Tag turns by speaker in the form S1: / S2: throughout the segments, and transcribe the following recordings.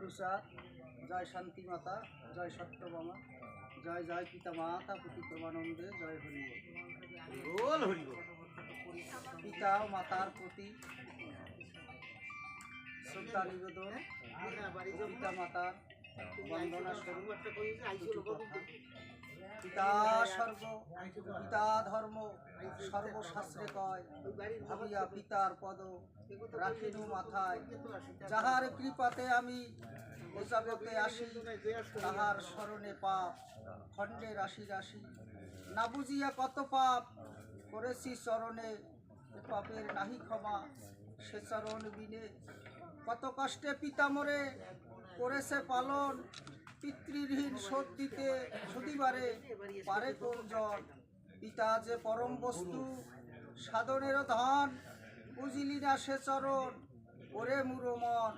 S1: প্রসাদ জয় শান্তি মাতা জয় সত্যবামা জয় জয় পিতা মাতা প্রতি প্রমানন্দে জয় হরি
S2: বল। হরি
S1: পিতা ও মাতার প্রতি শ্রদ্ধা নিবেদন পিতা মাতার বন্দনা স্বরূপ। পিতা স্বর্গ পিতা ধর্ম সর্বশাস্ত্রে কয়, ভাবিয়া পিতার পদ রাখিনু মাথায়। যাহার কৃপাতে আমি জগতে আসি, তাহার স্মরণে পাপ, খণ্ডে রাশি রাশি। না বুঝিয়া কত পাপ, করেছি চরণে পাপের নাহি ক্ষমা, সে চরণ বিনে। কত কষ্টে পিতা মোরে করেছে পালন পিতৃহীন শোধ দিতে সুদিবারে পারে কোন জন পিতা যে পরম বস্তু, সাধনের ধন, বুঝিলি না সে চরণ। ওরে মুরো মন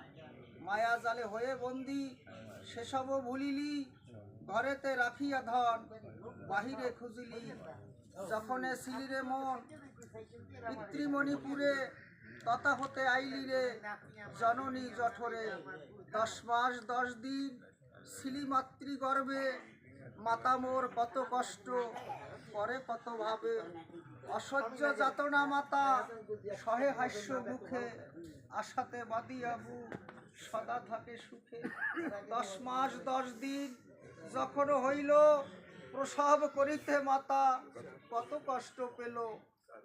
S1: মায়া জালে হয়ে বন্দি সেসবও ভুলিলি, ঘরেতে রাখিয়া ধন। বাহিরে খুঁজিলি, যখনে সিলিরে মন। পিতৃমণিপুরে তথা হতে আইলি রে, জননী জঠরে। দশ মাস দশ দিন ছিলি মাতৃগর্ভে, মাতা মোর কত কষ্ট করে কত ভাবে। অসহ্য যাতনা মাতা, সহে হাস্য মুখে, আশাতে বাদিয়াবু সদা থাকে সুখে। দশ মাস, দশ দিন যখন হইল, প্রসব করিতে মাতা কত কষ্ট পেল,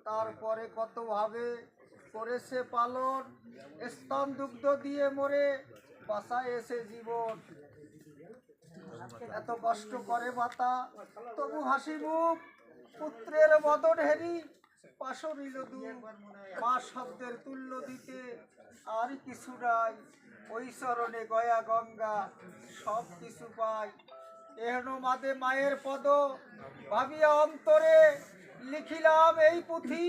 S1: তারপরে কত ভাবে করেছে পালন, স্তন দুগ্ধ দিয়ে মরে বাসায় এসে জীবন। এত কষ্ট করে মাতা, তবু হাসি মুখ, পুত্রের বদন হেরি পাশরিল দু, মা শব্দের তুল্য দিতে আর কিছু নাই। ওই চরণে গয়া গঙ্গা, সব কিছু পাই। এহন মাদে মায়ের পদ, ভাবিয়া অন্তরে লিখিলাম এই পুঁথি।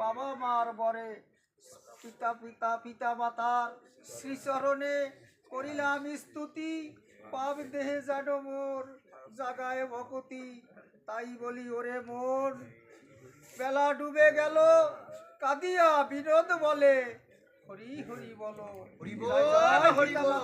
S1: বাবা মার বরে, পিতা পিতা পিতা মাতার শ্রীচরণে করিলাম স্তুতি। পাপ দেহে জানো মোর জাগায় ভকতি তাই বলি ওরে মোর। বেলা ডুবে গেল কাদিয়া বিনোদ বলে হরি হরি বলো
S2: হরি বল, হরি বল,